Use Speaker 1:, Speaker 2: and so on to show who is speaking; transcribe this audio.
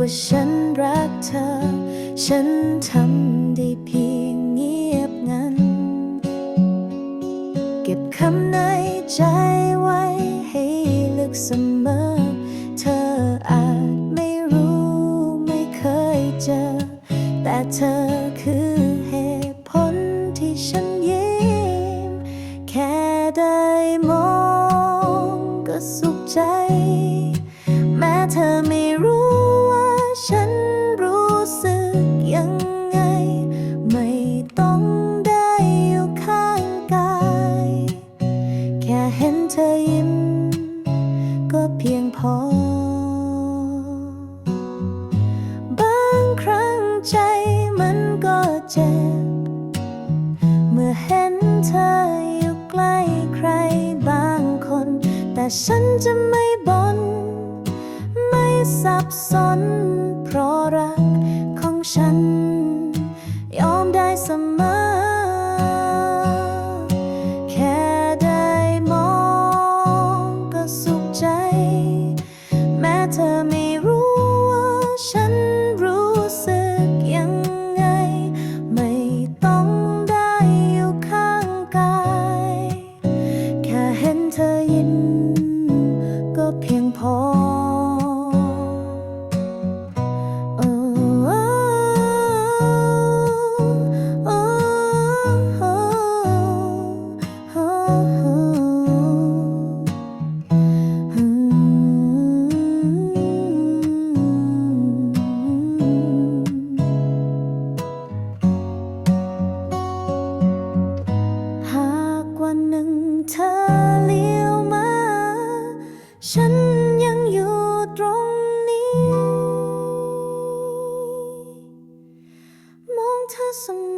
Speaker 1: ว่าฉันรักเธอ ฉันทำได้เพียงเงียบงัน เก็บคำในใจไว้ให้ลึกเสมอ เธออาจไม่รู้ไม่เคยเจอ แต่เธอคือเหตุผลที่ฉันยิ้มแค่ได้ อยิ้ม ก็เพียงพอ บางครั้งใจมันก็เจ็บ เมื่อเห็นเธออยู่ใกล้ใครบางคน แต่ฉันจะไม่บ่นไม่สับสน เพราะรักของฉัน แม้เธอไม่ ฉันยังอยู่ตรงนี้ มองเธอเสมอ